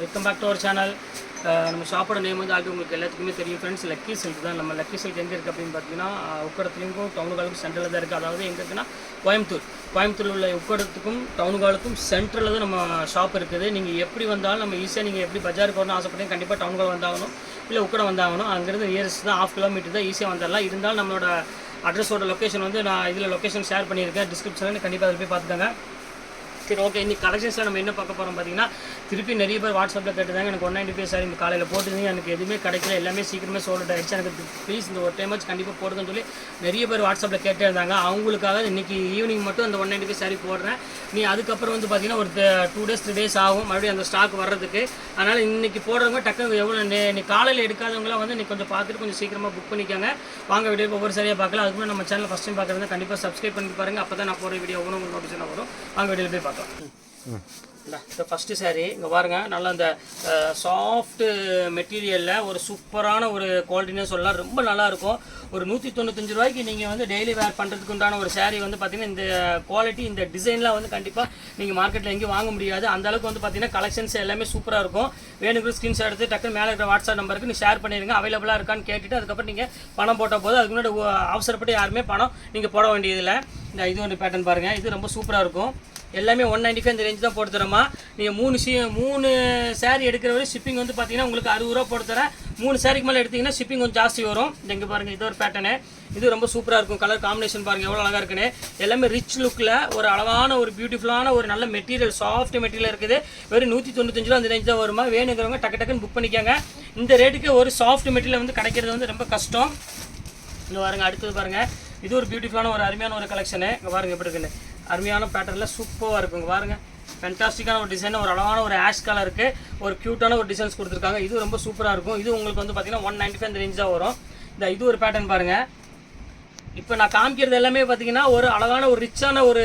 Welcome back to our channel நம்ம ஷாப்போட name வந்து ஆல்ரெடி உங்களுக்கு எல்லாத்துக்குமே தெரியும். ஃப்ரெண்ட்ஸ் லக்கி சில்க் தான். நம்ம லக்கி சில்க் எங்கே இருக்குது அப்படின்னு பார்த்தீங்கன்னா உக்கடத்துலேயும் டவுனுகாலுக்கும் சென்ட்ரலில் தான் இருக்குது அதாவது எங்கே இருக்குன்னா கோயம்புத்தூர். கோயம்புத்தூர் உள்ள உக்கடத்துக்கும் டவுனுகாலுக்கும் சென்ட்ரலில் தான் நம்ம ஷாப் இருக்குது. நீங்கள் எப்படி வந்தாலும் நம்ம ஈஸியாக நீங்கள் எப்படி பஜாருக்கு வரணும் ஆசைப்பட்டீங்க கண்டிப்பாக டவுனுகால் வந்தாகணும். இல்லை உக்கடம் வந்தாகணும். அங்கேருந்து நியரஸ்ட் தான் ஆஃப் கிலோமீட்டர் தான் ஈஸியாக வந்துடலாம் இருந்தாலும் நம்மளோட அட்ரஸோட லொக்கேஷன் வந்து நான் இதில் லொக்கேஷன் ஷேர் பண்ணியிருக்கேன். டிஸ்கிரிப்ஷனில் கண்டிப்பாக அதில் போய் பார்த்துக்கோங்க. சரி ஓகே இன்னைக்கு கலெக்ஷன்ஸில் நம்ம என்ன பார்க்க போகிறோம் பார்த்தீங்கன்னா திருப்பி நிறைய பேர் வாட்ஸ்அப்பில் கேட்டுதாங்க. எனக்கு ஒன் நைன்டி ஃபைவ் சார் இந்த காலையில் போட்டுருந்தீங்க. எனக்கு எதுவுமே கிடைக்கல. எல்லாமே சீக்கிரமே சோல்ட் ஆகிடுச்சு எனக்கு ப்ளீஸ் இந்த ஒரு டைம் வச்சு கண்டிப்பாக போடுதுன்னு சொல்லி நிறைய பேர் வாட்ஸ்அப்பில் கேட்டே இருந்தாங்க. அவங்களுக்காக இன்னைக்கு ஈவினிங் மட்டும் அந்த ஒன் நைன்டி ஃபைவ் சாரி போடுறேன். நீ அதுக்கப்புறம் வந்து பார்த்தீங்கன்னா ஒரு டூ டேஸ் த்ரீ டேஸ் ஆகும். மறுபடியும் அந்த ஸ்டாக் வர்றதுக்கு. அதனால் இன்னைக்கு போடுறவங்க டக்குனு எவ்வளோ இன்னைக்கு காலையில் எடுக்காதவங்களாம் வந்து நீ கொஞ்சம் பார்த்துட்டு கொஞ்சம் சீக்கிரமாக புக் பண்ணிக்கோங்க. வாங்க வீடியோ ஒவ்வொரு சரியாக பார்க்கலாம். அதுக்கு நம்ம சேனல் ஃபஸ்ட் டைம் பார்க்குறது கண்டிப்பாக சப்ஸ்கிரைப் பண்ணி பாருங்கள் அப்போ தான் நான் போகிற வீடியோ ஒவ்வொரு உங்களுக்கு நோட்டிஃபிகேஷன் வரும். வாங்க வீடியோ போய் பார்க்கலாம். இந்த ஃபஸ்ட்டு saree. இங்கே பாருங்கள் நல்லா அந்த சாஃப்ட் மெட்டீரியலில் ஒரு சூப்பரான ஒரு குவாலிட்டினே சொல்லலாம். ரொம்ப நல்லாயிருக்கும் ஒரு நூற்றி தொண்ணூத்தஞ்சு ரூபாய்க்கு நீங்கள் வந்து டெய்லி வேர் பண்ணுறதுக்கு உண்டான ஒரு சேரீ வந்து பார்த்தீங்கன்னா இந்த குவாலிட்டி இந்த டிசைன்லாம் வந்து கண்டிப்பாக நீங்கள் மார்க்கெட்டில் எங்கேயும் வாங்க முடியாது. அந்தளவுக்கு வந்து பார்த்தீங்கன்னா கலெக்ஷன்ஸ் எல்லாமே சூப்பராக இருக்கும். வேணுங்கிற ஸ்க்ரீன்ஷாட் எடுத்து டக்குனு மேலே இருக்கிற வாட்ஸ்அப் நம்பருக்கு நீங்கள் ஷேர் பண்ணிடுங்க அவைலபிளாக இருக்கான்னு கேட்டுட்டு அதுக்கப்புறம் நீங்கள் பணம் போட்ட போது அதுக்கு முன்னாடி அவசரப்பட்டு யாருமே பணம் நீங்கள் போட வேண்டியதில்லை. இந்த இது ஒரு பேட்டர்ன் பாருங்கள் இது ரொம்ப சூப்பராக இருக்கும். எல்லாமே ஒன் நைன்டி ஃபைவ் இந்த ரேஞ்ச் தான் போட்டு தரோம்மா நீங்கள் மூணு சி மூணு சேரீ எடுக்கிற வரை ஷிப்பிங் வந்து பார்த்தீங்கன்னா உங்களுக்கு அறுபது ரூபா போட்டு தரேன். மூணு சாரிக்கு மேலே எடுத்தீங்கன்னா ஷிப்பிங் கொஞ்சம் ஜாஸ்தி வரும். எங்கே இங்கே பாருங்கள் இது ஒரு பேட்டர்னு இது ரொம்ப சூப்பராக இருக்கும். கலர் காம்பினேஷன் பாருங்கள் எவ்வளோ அழகாக இருக்குன்னு. எல்லாமே ரிச் லுக்கில் ஒரு அழகான ஒரு பியூட்டிஃபுல்லான ஒரு நல்ல மெட்டீரியல் சாஃப்ட் மெட்டீரியல் இருக்குது. வெறும் நூற்றி தொண்ணூத்தஞ்சு ரூபா அந்த ரேஞ்ச் தான் வருமா? வேணுங்கிறவங்க டக்கு டக்குன்னு புக் பண்ணிக்காங்க. இந்த ரேட்டுக்கு ஒரு சாஃப்ட் மெட்டீரியல் வந்து கிடைக்கிறது வந்து ரொம்ப கஷ்டம். இங்கே பாருங்கள் அடுத்தது பாருங்கள் இது ஒரு பியூட்டிஃபுல்லான ஒரு அருமையான ஒரு கலெக்ஷனு இங்கே பாருங்கள் எப்படி இருக்குன்னு. அருமையான பேட்டர்னில் சூப்பராக இருக்கும் இங்கே பாருங்க. ஃபென்டாஸ்டிக்கான ஒரு டிசைன் ஒரு அழகான ஒரு ஆஷ் கலருக்கு ஒரு க்யூட்டான ஒரு டிசைன்ஸ் கொடுத்துருக்காங்க. இது ரொம்ப சூப்பராக இருக்கும். இது உங்களுக்கு வந்து பார்த்தீங்கன்னா ஒன் நைன்ட்டி ஃபைவ் ரேஞ்ச் தான் வரும். இந்த இது ஒரு பேட்டர்ன் பாருங்கள் இப்போ நான் காமிக்கிறது எல்லாமே பார்த்தீங்கன்னா ஒரு அழகான ஒரு ரிச்சான ஒரு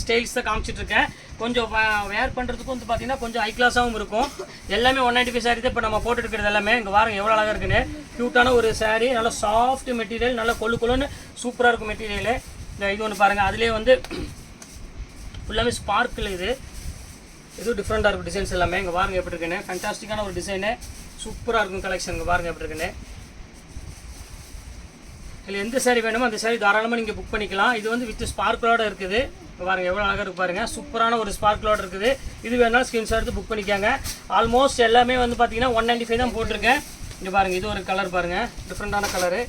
ஸ்டைல்ஸ் தான் காமிச்சிட்ருக்கேன் கொஞ்சம் வேர் பண்ணுறதுக்கும் வந்து பார்த்தீங்கன்னா கொஞ்சம் ஹை கிளாஸாகவும் இருக்கும். எல்லாமே ஒன் நைன்டி ஃபைவ் சாரி தான் இப்போ நம்ம போட்டு இருக்கிறது எல்லாமே. இங்கே வாரம் எவ்வளோ அழகாக இருக்குன்னு. க்யூட்டான ஒரு சாரீ நல்ல சாஃப்ட் மெட்டீரியல் நல்ல கொழு கொழுன்னு சூப்பராக இருக்கும் மெட்டீரியலு இந்த இது ஒன்று பாருங்கள் அதுலேயே வந்து ஃபுல்லாமே ஸ்பார்க்கில் இது. இது டிஃப்ரெண்ட்டாக இருக்கும் டிசைன்ஸ் எல்லாமே. இங்கே பாருங்க எப்படி இருக்குன்னு. ஃபண்டாஸ்டிக்கான ஒரு டிசைனு சூப்பராக இருக்கும் கலெக்ஷன் இங்கே பாருங்க எப்படி இருக்குன்னு. இதில் எந்த saree வேணுமோ அந்த saree தாராளமாக நீங்கள் புக் பண்ணிக்கலாம். இது வந்து வித் ஸ்பார்க்கிளோட இருக்குது. பாருங்கள் எவ்வளோ அழகாக இருக்கு பாருங்கள் சூப்பரான ஒரு ஸ்பார்க்கிளோட இருக்குது. இது வேணாலும் ஸ்கிரீன்ஷாட் எடுத்து புக் பண்ணிக்கோங்க. ஆல்மோஸ்ட் எல்லாமே வந்து பார்த்தீங்கன்னா ஒன் நைன்டி ஃபைவ் தான் போட்டிருக்கேன். இங்கே பாருங்கள் இது ஒரு கலர் பாருங்கள் டிஃப்ரெண்ட்டான கலரு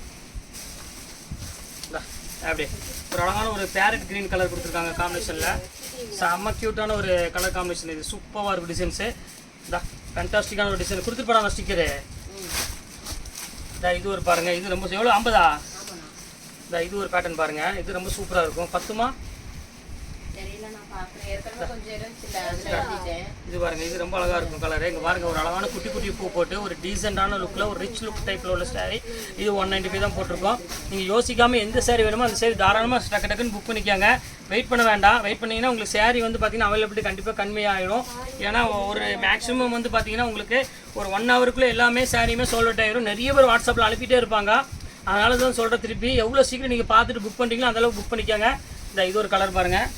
அப்படியே. ஒரு அழகான ஒரு பேரட் க்ரீன் கலர் கொடுத்துருக்காங்க காம்பினேஷனில் செம்ம க்யூட்டான ஒரு கலர் காம்பினேஷன் இது. சூப்பராக இருக்கும் டிசைன்ஸு இந்தா ஃபேன்டாஸ்டிக்கான ஒரு டிசைன் கொடுத்துட்டு போடாங்க ஸ்டிக்கரு இந்த இது ஒரு பாருங்கள் இது ரொம்ப எவ்வளோ ஐம்பதா? இந்த இது ஒரு பேட்டர்ன் பாருங்க. இது ரொம்ப சூப்பராக இருக்கும். பத்துமா? இது பாருங்க இது ரொம்ப அழகா இருக்கும் கலர் இங்க பாருங்க ஒரு அழகான குட்டி குட்டி பூ போட்டு ஒரு டீசெண்டான லுக்ல ஒரு ரிச் லுக் டைப்ல உள்ள saree. இது ஒன் நைன்டி ஃபைவ் தான் போட்டிருக்கோம். நீங்க யோசிக்காம எந்த saree வேணுமோ அந்த saree தாராளமா டக்கு டக்குன்னு புக் பண்ணிக்கோங்க. வெயிட் பண்ண வேண்டாம். வெயிட் பண்ணீங்கன்னா உங்களுக்கு saree வந்து பார்த்தீங்கன்னா அவைலபிலிட்டி கண்டிப்பாக கம்மியாயிடும் ஏன்னா ஒரு மேக்ஸிமம் வந்து பார்த்தீங்கன்னா உங்களுக்கு ஒரு ஒன் ஹவருக்குள்ளே எல்லாமே சாரியுமே சோல்ட் ஆயிரும். நிறைய பேர் வாட்ஸ்அப்பில் அனுப்பிட்டே இருப்பாங்க. அதனால தான் சொல்கிறேன் திருப்பி. எவ்வளோ சீக்கிரம் நீங்கள் பார்த்துட்டு புக் பண்ணுறீங்களோ அந்தளவுக்கு புக் பண்ணிக்கோங்க. இந்த இது ஒரு கலர் பாருங்கள்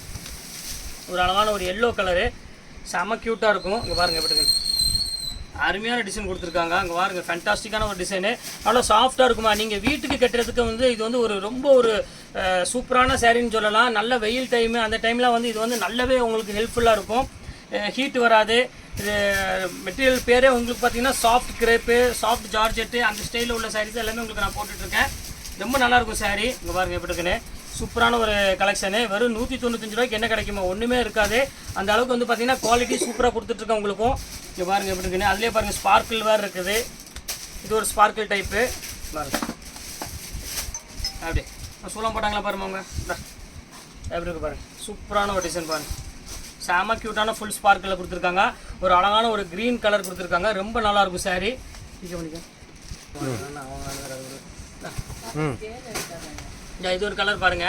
ஒரு அழகான ஒரு எல்லோ கலரு செம க்யூட்டாக இருக்கும். இங்கே பாருங்கள் எப்படி அருமையான டிசைன் கொடுத்துருக்காங்க. அங்கே பாருங்க ஃபேண்டாஸ்டிக்கான ஒரு டிசைனு அவ்வளோ சாஃப்டாக இருக்குமா? நீங்கள் வீட்டுக்கு கட்டுறதுக்கு வந்து இது வந்து ஒரு ரொம்ப ஒரு சூப்பரான சேரீன்னு சொல்லலாம். நல்ல வெயில் டைமு அந்த டைமில் வந்து இது வந்து நல்லாவே உங்களுக்கு ஹெல்ப்ஃபுல்லாக இருக்கும். ஹீட் வராது. மெட்டீரியல் பேரே உங்களுக்கு பார்த்தீங்கன்னா சாஃப்ட் கிரேப்பு சாஃப்ட் ஜார்ஜெட்டு அந்த ஸ்டைலில் உள்ள சாரீஸ் எல்லாமே உங்களுக்கு நான் போட்டுட்ருக்கேன். ரொம்ப நல்லாயிருக்கும் சாரீ இங்கே பாருங்க எப்படி இருக்குன்னு. சூப்பரான ஒரு கலெக்ஷனு வெறும் நூற்றி தொண்ணூத்தஞ்சு ரூபாய்க்கு என்ன கிடைக்குமா ஒன்றுமே இருக்காது. அந்த அளவுக்கு வந்து பார்த்தீங்கன்னா குவாலிட்டி சூப்பராக கொடுத்துட்ருக்கேன் உங்களுக்கும். இங்கே பாருங்க எப்படி இருக்குன்னு. அதிலே பாருங்கள் ஸ்பார்க்கிள் வேறு இருக்குது. இது ஒரு ஸ்பார்க்கிள் டைப்பு பாருங்க. அப்படி சூளம் போட்டாங்களா பாருமா அவங்க. எப்படி இருக்கு பாருங்கள் சூப்பரான ஒரு டிசைன் பாருங்கள் செம க்யூட்டான ஃபுல் ஸ்பார்க்கில் கொடுத்துருக்காங்க. ஒரு அழகான ஒரு க்ரீன் கலர் கொடுத்துருக்காங்க. ரொம்ப நல்லா இருக்கும் saree. இது இது ஒரு கலர் பாருங்க.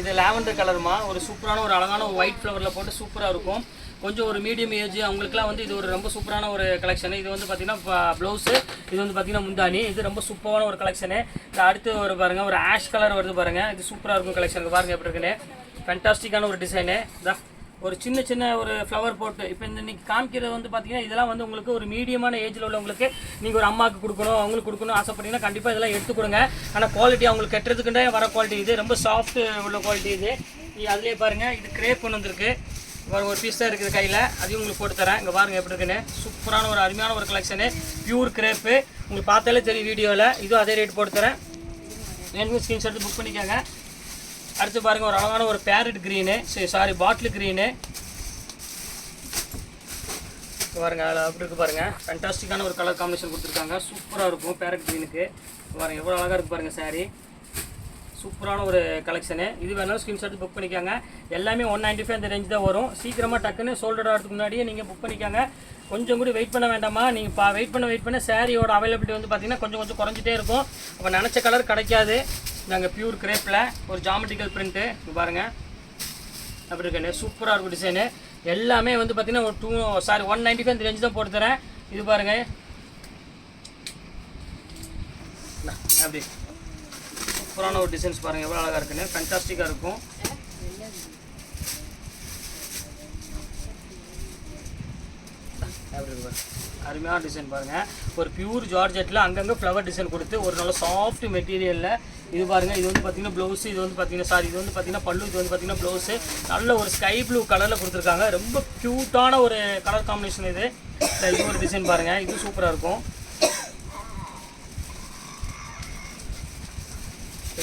இது லாவெண்டர் கலருமா ஒரு சூப்பரான ஒரு அழகான ஒரு ஒயிட் ஃப்ளவரில் போட்டு சூப்பராக இருக்கும். கொஞ்சம் ஒரு மீடியம் ஏஜ் அவங்களுக்குலாம் வந்து இது ஒரு ரொம்ப சூப்பரான ஒரு கலெக்ஷன் இது வந்து பார்த்தீங்கன்னா ப்ளவுஸு இது வந்து பார்த்தீங்கன்னா முந்தானி இது ரொம்ப சூப்பரான ஒரு கலெக்ஷனு இது அடுத்து ஒரு பாருங்க. ஒரு ஆஷ் கலர் வருது பாருங்க. இது சூப்பராக இருக்கும் கலெக்ஷனுக்கு பாருங்க எப்படி இருக்குன்னு. ஃபேண்டாஸ்டிக்கான ஒரு டிசைனு இதா ஒரு சின்ன சின்ன ஒரு ஃப்ளவர் போட்டு இப்போ இந்த இன்னைக்கு காமிக்கிறது வந்து பார்த்தீங்கன்னா இதெல்லாம் வந்து உங்களுக்கு ஒரு மீடியமான ஏஜில் உள்ளவங்களுக்கு நீங்கள் ஒரு அம்மாவுக்கு கொடுக்கணும் அவங்களுக்கு கொடுக்கணும் ஆசைப்பட்டீங்கன்னா கண்டிப்பாக இதெல்லாம் எடுத்து கொடுங்க. ஆனால் குவாலிட்டி அவங்களுக்கு கட்டுறதுக்குண்டே வர குவாலிட்டி இது. ரொம்ப சாஃப்ட் உள்ள குவாலிட்டி இது. நீ அதுலேயே பாருங்கள் இது கிரேப் கொண்டு வந்திருக்கு. பாருங்க ஒரு பீஸ் தான் இருக்குது கையில். அதையும் உங்களுக்கு போட்டு தரேன். இங்கே பாருங்கள் எப்படி இருக்குன்னு. சூப்பரான ஒரு அருமையான ஒரு கலெக்ஷனு பியூர் கிரேப்பு உங்களுக்கு பார்த்தாலே தெரியும் வீடியோவில் இதுவும் அதே ரேட் போட்டு தரேன். வேணுங்க ஸ்க்ரீன்ஷாட் புக் பண்ணிக்கோங்க. அடுத்து பாருங்கள் ஒரு அழகான ஒரு பேரட் க்ரீனு சரி சாரி பாட்டில் க்ரீனு பாருங்கள் அதில் அப்படி இருக்குது பாருங்கள் ஃபேண்டாஸ்டிக்கான ஒரு கலர் காம்பினேஷன் கொடுத்துருக்காங்க. சூப்பராக இருக்கும் பேரட் க்ரீனுக்கு பாருங்கள் எவ்வளோ அழகாக இருக்குது பாருங்கள் saree. சூப்பரான ஒரு கலெக்ஷனு இது வேணாலும் ஸ்க்ரீன்ஷாட் புக் பண்ணிக்காங்க. எல்லாமே ஒன் நைன்டி ஃபைவ் அந்த ரேஞ்ச் தான் வரும். சீக்கிரமாக டக்குன்னு சோல்டர் ஆகிறதுக்கு முன்னாடியே நீங்கள் புக் பண்ணிக்காங்க. கொஞ்சம் கூட வெயிட் பண்ண வேண்டாமா? நீங்கள் பா வெயிட் பண்ண வெயிட் பண்ண சாரியோட அவைலபிலிட்டி வந்து பார்த்தீங்கன்னா கொஞ்சம் கொஞ்சம் குறைஞ்சிட்டே இருக்கும். அப்போ நினச்ச கலர் கிடைக்காது. நாங்கள் பியூர் கிரேப்பில் ஒரு ஜாமெட்டிக்கல் பிரிண்ட்டு பாருங்கள் அப்படி இருக்கேன் சூப்பராக இருக்கும் டிசைனு எல்லாமே வந்து பார்த்தீங்கன்னா ஒரு two sari one ninety five இந்த ரேஞ்ச் தான் போட்டு தரேன். இது பாருங்கள் அப்படி. சூப்பரான ஒரு டிசைன்ஸ் பாருங்கள் எவ்வளோ அழகாக இருக்குன்னு. ஃபேண்டாஸ்டிக்காக இருக்கும். அப்படி இருக்கு அருமையான டிசைன் பாருங்கள் ஒரு பியூர் ஜார்ஜெட்டில் அங்கங்கே ஃப்ளவர் டிசைன் கொடுத்து ஒரு நல்ல சாஃப்ட் மெட்டீரியலில் இது பாருங்கள் இது வந்து பார்த்தீங்கன்னா ப்ளவுஸ் இது வந்து பார்த்தீங்கன்னா சாரி இது வந்து பார்த்தீங்கன்னா பல்லு இது வந்து பார்த்தீங்கன்னா ப்ளவுஸு நல்ல ஒரு ஸ்கை ப்ளூ கலரில் கொடுத்துருக்காங்க. ரொம்ப க்யூட்டான ஒரு கலர் காம்பினேஷன் இது. இது ஒரு டிசைன் பாருங்கள் இது சூப்பராக இருக்கும்.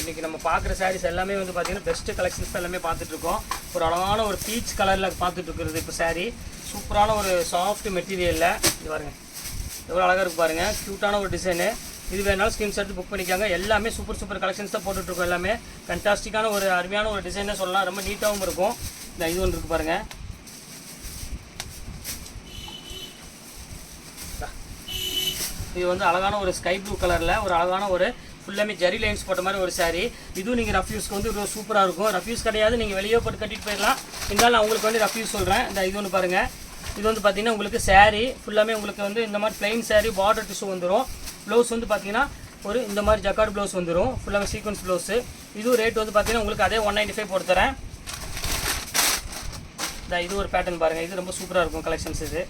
இன்றைக்கி நம்ம பார்க்குற சாரீஸ் எல்லாமே வந்து பார்த்தீங்கன்னா பெஸ்ட்டு கலெக்ஷன்ஸ் எல்லாமே பார்த்துட்ருக்கோம். ஒரு அழகான ஒரு பீச் கலரில் பார்த்துட்ருக்குறது இப்போ சாரீ சூப்பரான ஒரு சாஃப்ட் மெட்டீரியலில் இது பாருங்கள் எவ்வளோ அழகாக இருக்கு பாருங்கள் க்யூட்டான ஒரு டிசைனு இது வேணாலும் ஸ்கிரீன்ஸ் எடுத்து புக் பண்ணிக்காங்க. எல்லாமே சூப்பர் சூப்பர் கலெக்ஷன்ஸ் தான் போட்டுட்ருக்கோம் எல்லாமே. ஃபண்டாஸ்டிக்கான ஒரு அருமையான ஒரு டிசைனாக சொல்லலாம். ரொம்ப நீட்டாகவும் இருக்கும். இந்த இது ஒன்று இருக்குது பாருங்கள் இது வந்து அழகான ஒரு ஸ்கை ப்ளூ கலரில் ஒரு அழகான ஒரு ஃபுல்லாமே ஜரி லைன்ஸ் போட்ட மாதிரி ஒரு சாரீ இதுவும் நீங்கள் ரஃப்யூஸ்க்கு வந்து ரொம்ப சூப்பராக இருக்கும். ரஃப்யூஸ் கிடையாது. நீங்கள் வெளியே போட்டு கட்டிட்டு போயிடலாம் இருந்தாலும் நான் உங்களுக்கு வந்து ரஃப்யூஸ் சொல்கிறேன் இந்த இது ஒன்று பாருங்கள் இது வந்து பார்த்திங்கன்னா உங்களுக்கு சாரீ ஃபுல்லாமே உங்களுக்கு வந்து இந்த மாதிரி plain சாரீ பார்டர் டிஷ்யூ வந்துடும் ப்ளவுஸ் வந்து பார்த்தீங்கன்னா ஒரு இந்த மாதிரி ஜக்கார்டு ப்ளவுஸ் வந்துடும் ஃபுல்லாக சீக்வன்ஸ் ப்ளவுஸு இதுவும் ரேட் வந்து பார்த்தீங்கன்னா உங்களுக்கு அதே ஒன் நைன்ட்டி ஃபைவ் போட்டு தரேன் இது ஒரு பேட்டர்ன் பாருங்கள் இது ரொம்ப சூப்பராக இருக்கும் கலெக்ஷன்ஸ் இது.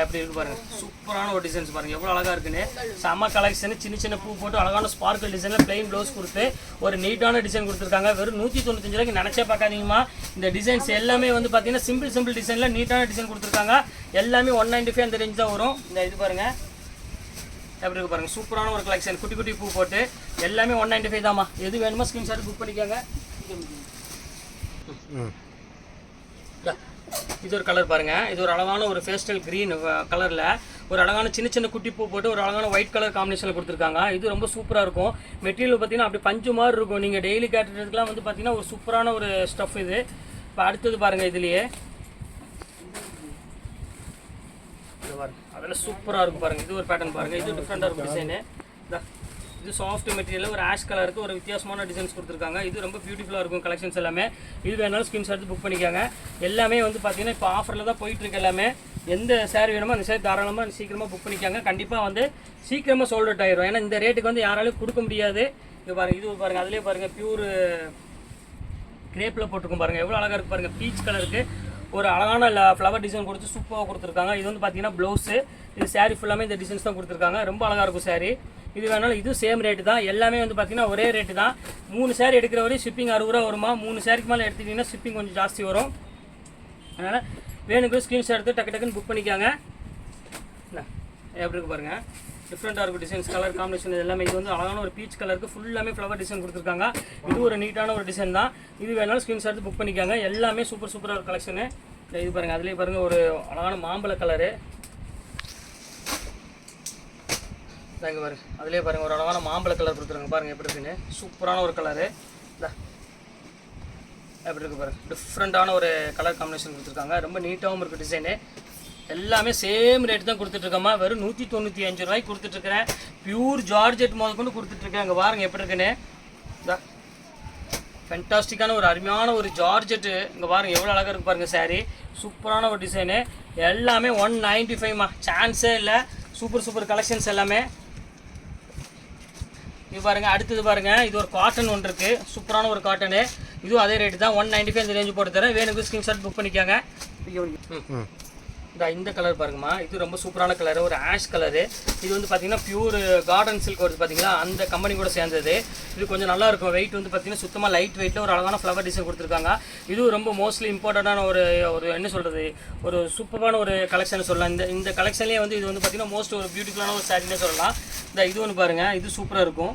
எப்படி இருக்கு பாருங்க. சூப்பரான ஒரு டிசைன்ஸ் பாருங்க. எவ்வளோ அழகா இருக்குன்னு. செம்ம கலெக்ஷன் சின்ன சின்ன பூ போட்டு அழகான ஸ்பார்க்கல் டிசைனில் பிளெயின் ப்ளவுஸ் கொடுத்து ஒரு நீட்டான டிசைன் கொடுத்துருக்காங்க. வெறும் நூற்றி தொண்ணூத்தஞ்சு ரூபாய்க்கு நினச்சே பார்க்காதீங்கம்மா. இந்த டிசைன்ஸ் எல்லாமே வந்து பார்த்தீங்கன்னா சிம்பிள் சிம்பிள் டிசைனில் நீட்டான டிசைன் கொடுத்துருக்காங்க. எல்லாமே ஒன் நைன்டி ஃபைவ் அந்த ரேஞ்ச் தான் வரும். இந்த இது பாருங்க. எப்படி இருக்கு பாருங்க. சூப்பரான ஒரு கலெக்ஷன் குட்டி குட்டி பூ போட்டு எல்லாமே ஒன் நைன்டி ஃபைவ் தாம்மா. எது வேணுமோ ஸ்கிரீன்ஷாட் புக் பண்ணிக்கோங்க. இது ஒரு கலர் பாருங்கள் இது ஒரு அழகான ஒரு ஃபேஸ்டல் க்ரீன் கலரில் ஒரு அழகான சின்ன சின்ன குட்டி பூ போட்டு ஒரு அழகான ஒயிட் கலர் காம்பினேஷனில் கொடுத்துருக்காங்க. இது ரொம்ப சூப்பராக இருக்கும். மெட்டீரியல் பார்த்தீங்கன்னா அப்படி பஞ்சு மாதிரி இருக்கும். நீங்கள் டெய்லி கேட்டுறதுக்குலாம் வந்து பார்த்தீங்கன்னா ஒரு சூப்பரான ஒரு ஸ்டஃப் இது. இப்போ அடுத்தது பாருங்கள் இதுலேயே. இது பாருங்க. அதெல்லாம் சூப்பராக இருக்கும் பாருங்கள் இது ஒரு பேட்டர்ன் பாருங்கள் இது டிஃப்ரெண்டாக இருக்கும் டிசைனு இது சாஃப்ட் மெட்டீரியல் ஒரு ஆஷ் கலருக்கு ஒரு வித்தியாசமான டிசைன்ஸ் கொடுத்துருக்காங்க. இது ரொம்ப பியூட்டிஃபுல்லாக இருக்கும் கலெக்ஷன்ஸ் எல்லாமே. இது வேணாலும் ஸ்கிரீன்ஷாட் எடுத்து புக் பண்ணிக்காங்க. எல்லாமே வந்து பார்த்தீங்கன்னா இப்போ ஆஃபரில் தான் போயிட்டுருக்கு எல்லாமே. எந்த சேரீ வேணுமோ அந்த சேரீ தாராளமாக சீக்கிரமாக புக் பண்ணிக்காங்க. கண்டிப்பாக வந்து சீக்கிரமாக சோல்ட் அவுட் ஆயிரும். ஏன்னா இந்த ரேட்டுக்கு வந்து யாராலையும் கொடுக்க முடியாது. இது பாருங்கள் இது பாருங்கள் அதிலே பாருங்கள் பியூர் கிரேப்பில் போட்டிருக்கும் பாருங்கள் எவ்வளோ அழகாக இருக்கு பாருங்கள் பீச் கலருக்கு ஒரு அழகான ஃப்ளவர் டிசைன் கொடுத்து சூப்பராக கொடுத்துருக்காங்க. இது வந்து பார்த்தீங்கன்னா ப்ளவுஸு இது சாரீ ஃபுல்லாமே இந்த டிசைன்ஸ் தான் கொடுத்துருக்காங்க. ரொம்ப அழகாக இருக்கும் சாரீ இது வேணாலும் இது சேம் ரேட்டு தான். எல்லாமே வந்து பார்த்தீங்கன்னா ஒரே ரேட்டு தான். மூணு சேர் எடுக்கிற வரையும் ஷிப்பிங் அறுபது ரூபா வருமா? மூணு சேருக்கு மேலே எடுத்துக்கிட்டிங்கன்னா ஷிப்பிங் கொஞ்சம் ஜாஸ்தி வரும். அதனால் வேணுங்கிற ஸ்க்ரீன்ஷாட் எடுத்து டக்கு டக்குன்னு புக் பண்ணிக்காங்க. என்ன, எப்படி இருக்கு பாருங்கள் டிஃப்ரெண்ட்டாக இருக்கும் டிசைன்ஸ் கலர் காம்பினேஷன் இது எல்லாமே இது வந்து அழகான ஒரு பீச் கலருக்கு ஃபுல்லாமே ஃப்ளவர் டிசைன் கொடுத்துருக்காங்க. இது ஒரு நீட்டான ஒரு டிசைன் தான். இது வேணாலும் ஸ்க்ரீன்ஷாட் எடுத்து புக் பண்ணிக்காங்க. எல்லாமே சூப்பர் சூப்பராக ஒரு கலெக்ஷனு இது பாருங்கள் அதுலேயே பாருங்கள் ஒரு அழகான மாம்பழ கலரு இதாங்க பாருங்க. அதுலேயே பாருங்க ஒரு அழகான மாம்பழ கலர் கொடுத்துருங்க பாருங்க எப்படி இருக்குன்னு. சூப்பரான ஒரு கலரு இதா எப்படி இருக்கு பாருங்க. டிஃப்ரெண்ட்டான ஒரு கலர் காம்பினேஷன் கொடுத்துருக்காங்க. ரொம்ப நீட்டாகவும் இருக்குது டிசைனு எல்லாமே சேம் ரேட் தான் கொடுத்துட்ருக்கோம்மா. வெறும் நூற்றி தொண்ணூற்றி அஞ்சு ரூபாய்க்கு கொடுத்துட்ருக்கிறேன். பியூர் ஜார்ஜெட் முதல் கொண்டு கொடுத்துட்ருக்கேன். அங்கே பாருங்க எப்படி இருக்குன்னு. இதா ஃபென்டாஸ்டிக்கான ஒரு அருமையான ஒரு ஜார்ஜெட்டு இங்கே பாருங்க எவ்வளோ அழகாக இருக்கு பாருங்க சாரீ சூப்பரான ஒரு டிசைனு எல்லாமே ஒன் நைன்ட்டி ஃபைவ்மா சான்ஸே இல்லை. சூப்பர் சூப்பர் கலெக்ஷன்ஸ் எல்லாமே. இது பாருங்க அடுத்தது பாருங்க. இது ஒரு காட்டன் ஒன்று இருக்கு. சூப்பரான ஒரு காட்டனு இதுவும் அதே ரேட்டு தான். ஒன் நைன்டி ஃபைவ் இந்த ரேஞ்சு போட்டு தரேன். வேணுக்கு ஸ்க்ரீன்ஷாட் புக் பண்ணிக்காங்க. ம். இந்த இந்த கலர் பாருங்கம்மா. இது ரொம்ப சூப்பரான கலர் ஒரு ஆஷ் கலரு இது வந்து பார்த்தீங்கன்னா பியூர் கார்டன் சில்க் வருது பார்த்தீங்களா அந்த கம்பெனி கூட சேர்ந்தது. இது கொஞ்சம் நல்லா இருக்கும். வெயிட் வந்து பார்த்தீங்கன்னா சுத்தமாக லைட் வெயிட்டில் ஒரு அழகான ஃப்ளவர் டிசைன் கொடுத்துருக்காங்க. இதுவும் ரொம்ப மோஸ்ட்லி இம்பார்ட்டண்டான ஒரு ஒரு என்ன சொல்கிறது ஒரு சூப்பரான ஒரு கலெக்ஷன் சொல்லலாம். இந்த இந்த கலெக்ஷன்லேயே வந்து இது வந்து பார்த்தீங்கன்னா மோஸ்ட் ஒரு பியூட்டிஃபுல்லான ஒரு சாரினே சொல்லலாம். இந்த இது ஒன்று பாருங்கள் இது சூப்பராக இருக்கும்.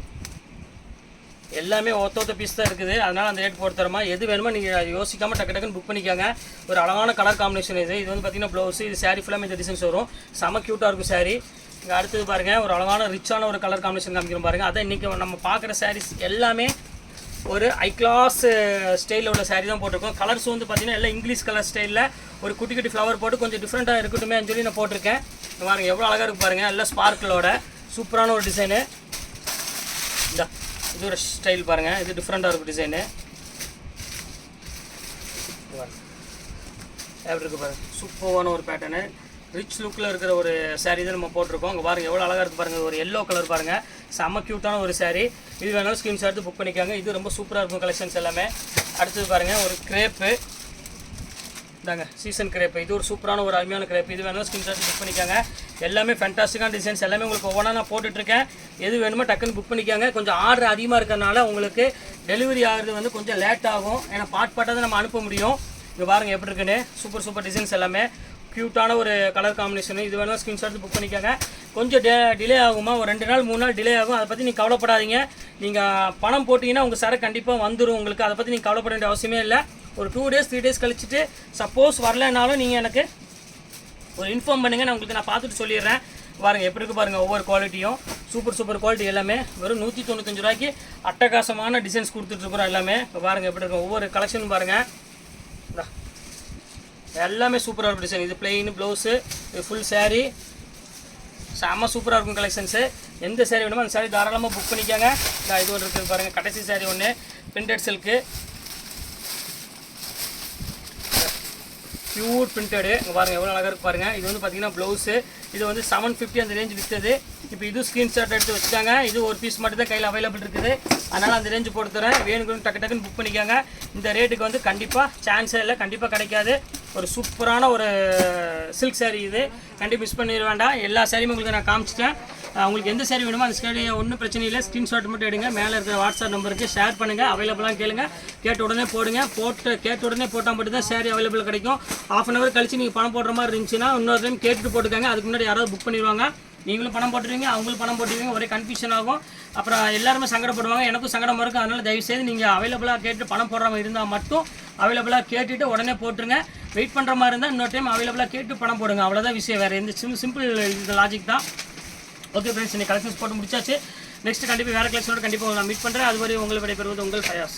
எல்லாமே ஒத்த ஒத்த பீஸ் தான் இருக்குது. அதனால் அந்த ரேட் போட்டு தரமா எது வேணுமோ நீங்கள் யோசிக்காமல் டக்கு டக்குன்னு புக் பண்ணிக்கோங்க. ஒரு அழகான கலர் காம்பினேஷன் இது. இது வந்து பார்த்தீங்கன்னா ப்ளவுஸ் இது saree ஃபுல்லாமே இந்த டிசைன்ஸ் வரும். செம க்யூட்டாக இருக்கும் saree. இங்கே அடுத்தது பாருங்கள் ஒரு அழகான ரிச்சான ஒரு கலர் காம்பினேஷன் காமிக்கிறோம் பாருங்கள் அதான் இன்றைக்கி நம்ம பார்க்குற சாரீஸ் எல்லாமே ஒரு ஐ கிளாஸ் ஸ்டைலில் உள்ள சாரீ தான் போட்டிருக்கோம். கலர்ஸ் வந்து பார்த்தீங்கன்னா எல்லாம் இங்கிலீஷ் கலர் ஸ்டைலில் ஒரு குட்டி குட்டி ஃப்ளவர் போட்டு கொஞ்சம் டிஃப்ரெண்ட்டாக இருக்கட்டுமே சொல்லி நான் போட்டிருக்கேன். பாருங்கள் எவ்வளோ அழகாக இருக்கு பாருங்கள் எல்லாம் ஸ்பார்க்கிளோட சூப்பரான ஒரு டிசைனு இது ஒரு ஸ்டைல் பாருங்கள் இது டிஃப்ரெண்ட்டாக இருக்கும் டிசைனு எப்படி இருக்குது பாருங்கள் சூப்பரான ஒரு பேட்டர்னு ரிச் லுக்கில் இருக்கிற ஒரு saree தான் நம்ம போட்டிருக்கோம். இங்கே பாருங்கள் எவ்வளோ அழகாக இருக்குது பாருங்கள் ஒரு எல்லோ கலர் பாருங்கள் செம்ம க்யூட்டான ஒரு saree. இது வேணாலும் ஸ்க்ரீன்ஷாட் எடுத்து புக் பண்ணிக்காங்க. இது ரொம்ப சூப்பராக இருக்கும் கலெக்ஷன்ஸ் எல்லாமே. அடுத்தது பாருங்கள் ஒரு கிரேப்பு இந்தாங்க சீசன் கிரேப்பு இது ஒரு சூப்பரான ஒரு அருமையான கிரேப் இது வேணாலும் ஸ்கிரீன்ஷாட் புக் பண்ணிக்காங்க. எல்லாமே ஃபேண்டாஸ்டிக்கான டிசைன்ஸ் எல்லாமே உங்களுக்கு ஒவ்வொன்றா நான் போட்டுட்ருக்கேன். எது வேணுமோ டக்குன்னு புக் பண்ணிக்காங்க. கொஞ்சம் ஆர்டர் அதிகமாக இருக்கிறனால உங்களுக்கு டெலிவரி ஆகிறது வந்து கொஞ்சம் லேட் ஆகும். ஏன்னா பாட் பாட்டாக தான் நம்ம அனுப்ப முடியும். இங்கே பாருங்கள் எப்படி இருக்குன்னு. சூப்பர் சூப்பர் டிசைன்ஸ் எல்லாமே. க்யூட்டான ஒரு கலர் காம்பினேஷன் இது வேணால் ஸ்க்ரீன்ஷாட் புக் பண்ணிக்காங்க. கொஞ்சம் டே டிலே ஆகுமா? ஒரு ரெண்டு நாள் மூணு நாள் டிலே ஆகும். அதை பற்றி நீங்கள் கவலைப்படாதீங்க. நீங்கள் பணம் போட்டிங்கன்னா உங்கள் சரக்கு கண்டிப்பாக வந்துடும் உங்களுக்கு. அதை பற்றி நீங்கள் கவலைப்பட வேண்டிய அவசியமே இல்லை. ஒரு டூ டேஸ் த்ரீ டேஸ் கழிச்சுட்டு சப்போஸ் வரலனாலும் நீங்கள் எனக்கு ஒரு இன்ஃபார்ம் பண்ணுங்கள் நான் உங்களுக்கு நான் பார்த்துட்டு சொல்லிடுறேன். பாருங்கள் எப்படி இருக்கு பாருங்கள் ஒவ்வொரு குவாலிட்டியும் சூப்பர் சூப்பர் குவாலிட்டி எல்லாமே. வெறும் நூற்றி தொண்ணூத்தஞ்சு ரூபாய்க்கு அட்டகாசமான டிசைன்ஸ் கொடுத்துட்ருக்குறோம் எல்லாமே. இப்போ பாருங்கள் எப்படி இருக்கும் ஒவ்வொரு கலெக்ஷன் பாருங்கள் எல்லாமே சூப்பராக இருக்கும் டிசைன் இது பிளெயின் ப்ளவுஸு இது ஃபுல் சேரீ செம்ம சூப்பராக இருக்கும் கலெக்ஷன்ஸு எந்த சேரீ வேணுமோ அந்த சாரீ தாராளமாக புக் பண்ணிக்கோங்க. இது ஒன்று இருக்குது பாருங்கள் கடைசி saree ஒன்று பிரிண்டட் சில்க்கு பியூர் பிரிண்டடு இங்கே பாருங்கள் எவ்வளோ அழகாக இருக்கு பாருங்கள் இது வந்து பார்த்தீங்கன்னா ப்ளவுஸு இது வந்து செவன் ஃபிஃப்டி அந்த ரேஞ்ச் விற்றது இப்போ இது ஸ்க்ரீன்ஷாட் எடுத்து வச்சுட்டாங்க. இது ஒரு பீஸ் மட்டும் தான் கையில் அவைலபிள் இருக்குது. அதனால் அந்த ரேஞ்சு போட்டு தரேன். வேணுங்கன்னு டக்கு டக்குன்னு புக் பண்ணிக்காங்க. இந்த ரேட்டுக்கு வந்து கண்டிப்பாக சான்ஸே இல்லை கண்டிப்பாக கிடைக்காது. ஒரு சூப்பரான ஒரு சில்க் சாரீ இது. கண்டிப்பாக மிஸ் பண்ணிட வேண்டாம். எல்லா சாரியும் உங்களுக்கு நான் காமிச்சிட்டேன். உங்களுக்கு எந்த சேரீ வேணுமோ அந்த சேரீ ஒன்றும் பிரச்சனை இல்லை. ஸ்க்ரீன்ஷாட் மட்டும் எடுங்க. மேலே இருக்கிற வாட்ஸ்அப் நம்பருக்கு ஷேர் பண்ணுங்கள் அவைலபிளாக கேளுங்க. கேட்ட உடனே போடுங்க. போட்டு கேட்ட உடனே போட்டால் மட்டும் தான் சேரீ அவைலபிள் கிடைக்கும். ஆஃப் அன் ஹவர் கழிச்சு நீங்கள் பணம் போடுற மாதிரி இருந்துச்சுன்னா இன்னொரு டைம் கேட்டுட்டு போட்டுக்காங்க. அதுக்கு முன்னாடி யாராவது புக் பண்ணிடுவாங்க. நீங்களும் பணம் போட்டுருவீங்க அவங்களும் பணம் போட்டுருவீங்க. ஒரே கன்ஃபியூஷன் ஆகும். அப்புறம் எல்லாருமே சங்கடப்படுவாங்க. எனக்கும் சங்கடமாக இருக்கும் அதனால் தயவுசெய்து நீங்கள் அவைலபிளாக கேட்டு பணம் போடுற மாதிரி இருந்தால் மட்டும் அவைலபிளாக கேட்டுட்டு உடனே போட்டுருங்க. வெயிட் பண்ணுற மாதிரி இருந்தால் இன்னொரு டைம் அவைலபிளாக கேட்டு பணம் போடுங்க. அவ்வளோதான் விஷயம். வேறு எந்த சிம் சிம்பிள் இந்த லாஜிக் தான். ஓகே ஃப்ரெண்ட்ஸ் இன்னைக்கு கலெக்ஷன்ஸ் போட்டு முடிச்சாச்சு. நெக்ஸ்ட் கண்டிப்பாக வேறு கலெக்ஷனோட கண்டிப்பாக நான் மீட் பண்ணுறேன் அதுவரை உங்களை விடைபெறுவது உங்கள் ஃபயாஸ்